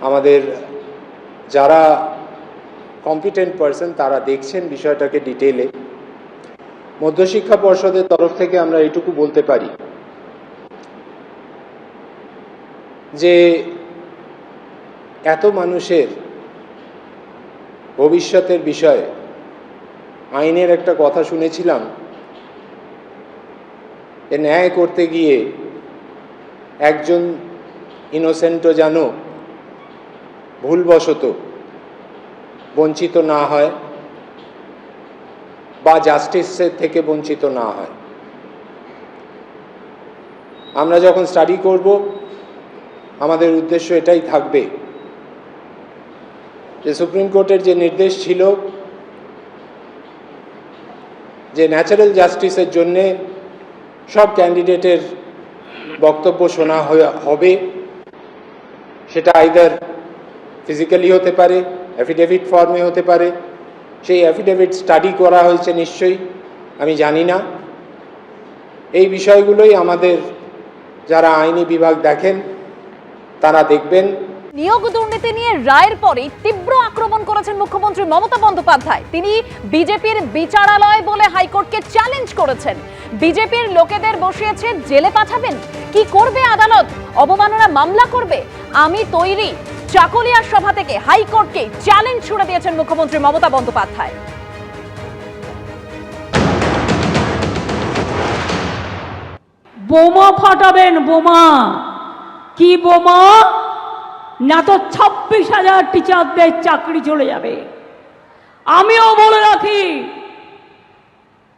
আমাদের যারা competent person তারা দেখছেন বিষয়টাকে ডিটেলে মধ্যশিক্ষা পর্ষদের তরফ থেকে আমরা এটুকু বলতে পারি যে, এত মানুষের ভবিষ্যতের বিষয়ে আইনের একটা কথা শুনেছিলাম যে ন্যায় করতে গিয়ে একজন ইনোসেন্টও যেন ভুলবশত বঞ্চিত না হয় বা জাস্টিসের থেকে বঞ্চিত না হয়। আমরা যখন স্টাডি করব, আমাদের উদ্দেশ্য এটাই থাকবে যে সুপ্রিম কোর্টের যে নির্দেশ ছিল যে ন্যাচারাল জাস্টিসের জন্যে সব ক্যান্ডিডেটের বক্তব্য শোনা হবে, সেটা আইদার ফিজিক্যালি হতে পারে অ্যাফিডেভিট ফর্মে হতে পারে। সেই অ্যাফিডেভিট স্টাডি করা হয়েছে নিশ্চয়ই, আমি জানি না। এই বিষয়গুলোই আমাদের যারা আইনি বিভাগ দেখেন, তারা দেখবেন। নিয়োগ দুর্নীতি নিয়ে রায়ের পরে তীব্র আক্রমণ করেছেন মুখ্যমন্ত্রী মমতা বন্দ্যোপাধ্যায়। তিনি বিজেপির বিচারালয় বলে হাইকোর্টকে চ্যালেঞ্জ করেছেন। বিজেপির লোকেদের বসিয়েছে, জেলে পাঠাবেন? কি করবে আদালত? অবমাননা মামলা করবে? আমি তৈরি। চাকলিয়ার সভা থেকে হাইকোর্টকে চ্যালেঞ্জ ছুড়ে দিয়েছেন মুখ্যমন্ত্রী মমতা বন্দ্যোপাধ্যায়। বোমা ফাটাবেন, বোমা। কি বোমা? না তো ছাব্বিশ হাজার টিচারদের চাকরি চলে যাবে। আমিও বলে রাখি,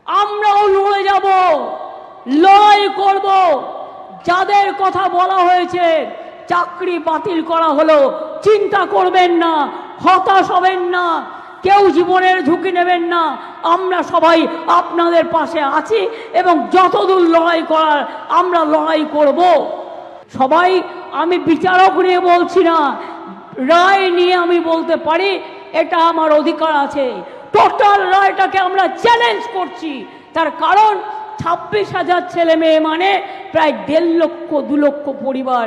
আমরাও লড়ে যাব, লড়াই করব। যাদের কথা বলা হয়েছে চাকরি বাতিল করা হলো, চিন্তা করবেন না, হতাশ হবেন না, কেউ জীবনের ঝুঁকি নেবেন না, আমরা সবাই আপনাদের পাশে আছি এবং যতদূর লড়াই করার আমরা লড়াই করব। সবাই, আমি বিচারক নিয়ে বলছি না, রায় নিয়ে আমি বলতে পারি, এটা আমার অধিকার আছে। টোটাল রায়টাকে আমরা চ্যালেঞ্জ করছি, তার কারণ ছাব্বিশ হাজার ছেলে মেয়ে মানে প্রায় দেড় লক্ষ, দু লক্ষ পরিবার।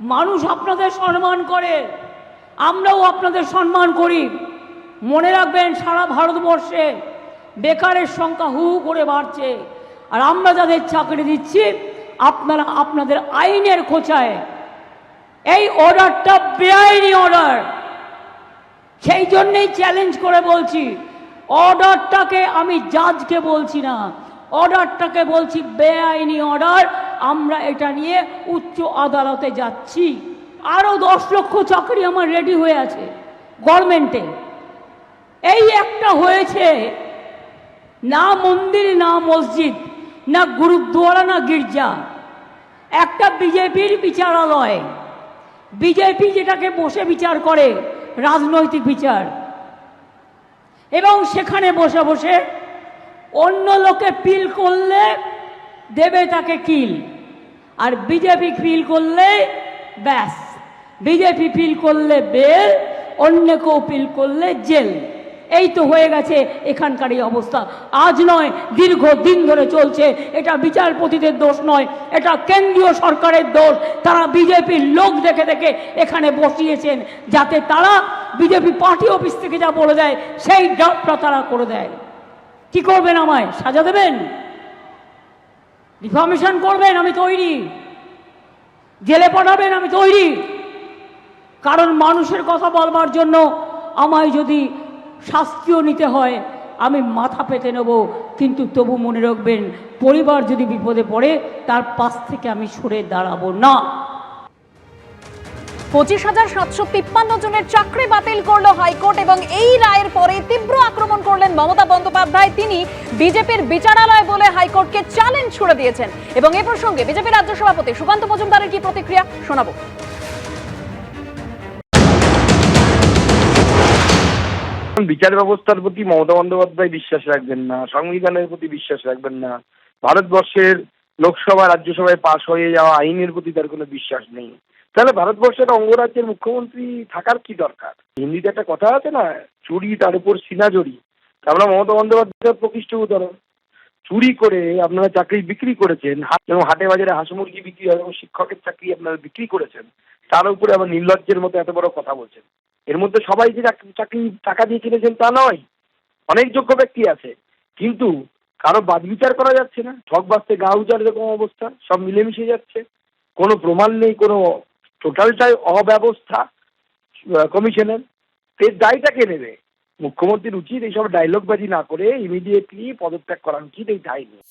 মানুষ আপনাদের সম্মান করে। আমরাও আপনাদের সম্মান করি। মনে রাখবেন, সারা ভারতবর্ষে বেকারের সংখ্যা হু করে বাড়ছে। আর আমরা যাদের চাকরি দিচ্ছি, আপনারা আপনাদের আইনের খোঁচায়। এই অর্ডারটা বেআইনি অর্ডার। সেই জন্যেই চ্যালেঞ্জ করে বলছি, অর্ডারটাকে আমি জাজকে বলছি না। অর্ডারটাকে বলছি বেআইনি অর্ডার। আমরা এটা নিয়ে উচ্চ আদালতে যাচ্ছি। আরও দশ লক্ষ চাকরি আমার রেডি হয়ে আছে গভর্নমেন্টে। এই একটা হয়েছে না মন্দির, না মসজিদ, না গুরুদ্বারা, না গির্জা। একটা বিজেপির বিচারালয়। বিজেপি যেটাকে বসে বিচার করে, রাজনৈতিক বিচার। এবং সেখানে বসে বসে অন্য লোকে পিল করলে দেবে তাকে কিল। আর বিজেপি ফিল করলে ব্যাস। বিজেপি ফিল করলে বেল, অন্য কেউ ফিল করলে জেল। এই তো হয়ে গেছে এখানকার এই অবস্থা। আজ নয় দীর্ঘ দিন ধরে চলছে। এটা বিচারপতিদের দোষ নয়, এটা কেন্দ্রীয় সরকারের দোষ। তারা বিজেপির লোক দেখে দেখে এখানে বসিয়েছেন, যাতে তারা বিজেপি পার্টি অফিস থেকে যা বলে দেয়, সেই ড্রাফটটা তারা করে দেয়। কি করবেন আমায়? সাজা দেবেন? রিফর্মেশন করবেন, আমি তৈরি। জেলে পাঠাবেন, আমি তৈরি। কারণ মানুষের কথা বলবার জন্য আমায় যদি শাস্তিও নিতে হয়, আমি মাথা পেতে নেব। কিন্তু তবু মনে রাখবেন, পরিবার যদি বিপদে পড়ে, তার পাশ থেকে আমি সরে দাঁড়াবো না। পঁচিশ হাজার সাতশো তিপ্পান্ন জনের চাকরি বাতিল করল হাইকোর্ট এবং এই রায়ের পরে তীব্র আক্রমণ করলেন মমতা বন্দ্যোপাধ্যায়। তিনি বিজেপির বিচারালয় বলে হাইকোর্টকে চ্যালেঞ্জ ছুড়ে দিয়েছেন। এবং এ প্রসঙ্গে বিজেপি রাজ্য সভাপতি সুকান্ত মজুমদারের কি প্রতিক্রিয়া শোনাবো। বিচার ব্যবস্থার প্রতি মমতা বন্দ্যোপাধ্যায় বিশ্বাস রাখবেন না, সংবিধানের প্রতি বিশ্বাস রাখবেন না। ভারতবর্ষের লোকসভা, রাজ্যসভায় পাশ হয়ে যাওয়া আইনের প্রতি তার কোনো বিশ্বাস নেই। তাহলে ভারতবর্ষের অঙ্গরাজ্যের মুখ্যমন্ত্রী থাকার কি দরকার? হিন্দিতে একটা কথা আছে না, চুরি তার উপর সিনাজড়ি আমরা মমতা বন্দ্যোপাধ্যায়ের প্রকৃষ্ট উদাহরণ। চুরি করে আপনারা চাকরি বিক্রি করেছেন এবং হাটে বাজারে হাঁস মুরগি বিক্রি হয় এবং শিক্ষকের চাকরি আপনারা বিক্রি করেছেন, তার উপরে আবার নির্লজ্জের মতো এত বড় কথা বলছেন। এর মধ্যে সবাই যে চাকরি টাকা দিয়ে কিনেছেন তা নয়, অনেক যোগ্য ব্যক্তি আছে। কিন্তু কারও বাদ বিচার করা যাচ্ছে না ঠক বাঁচতে গা উজার এরকম অবস্থা, সব মিলেমিশে যাচ্ছে। কোনো প্রমাণ নেই, কোনো টোটালটাই অব্যবস্থা কমিশনের। এর দায়টা কে নেবে। মুখ্যমন্ত্রীর উচিত এইসব ডায়লগবাজি না করে ইমিডিয়েটলি পদত্যাগ করা উচিত, এই দায় নিয়ে।